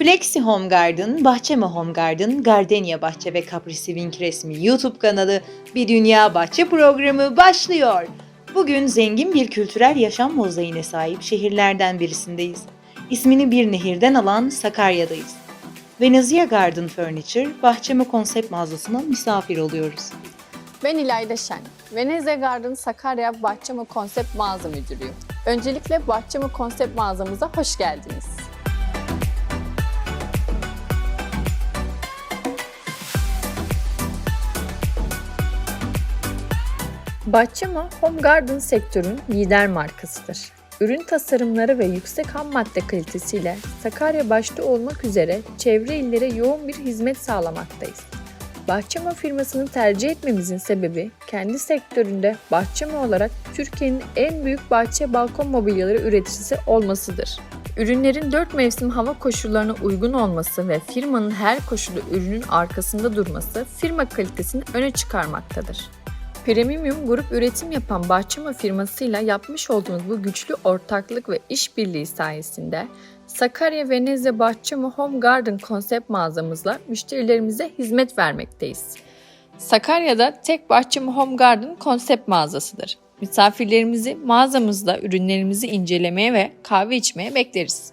Flexi Home Garden, Bahçeme Home Garden, Gardenia Bahçe ve Capricivink resmi YouTube kanalı Bir Dünya Bahçe programı başlıyor. Bugün zengin bir kültürel yaşam mozaiğine sahip şehirlerden birisindeyiz. İsmini bir nehirden alan Sakarya'dayız. Venezia Garden Furniture, Bahçeme konsept mağazasına misafir oluyoruz. Ben İlayda Şen. Venezia Garden Sakarya Bahçemi Konsept Mağaza Müdürüyüm. Öncelikle Bahçemi Konsept mağazamıza hoş geldiniz. Bahçema Home Garden sektörün lider markasıdır. Ürün tasarımları ve yüksek ham madde kalitesiyle Sakarya başta olmak üzere çevre illere yoğun bir hizmet sağlamaktayız. Bahçema firmasını tercih etmemizin sebebi kendi sektöründe Bahçema olarak Türkiye'nin en büyük bahçe balkon mobilyaları üreticisi olmasıdır. Ürünlerin 4 mevsim hava koşullarına uygun olması ve firmanın her koşulu ürünün arkasında durması firma kalitesini öne çıkarmaktadır. Premium grup üretim yapan Bahçema firmasıyla yapmış olduğumuz bu güçlü ortaklık ve işbirliği sayesinde Sakarya Venezia Bahçema Home Garden konsept mağazamızla müşterilerimize hizmet vermekteyiz. Sakarya'da tek Bahçema Home Garden konsept mağazasıdır. Misafirlerimizi mağazamızda ürünlerimizi incelemeye ve kahve içmeye bekleriz.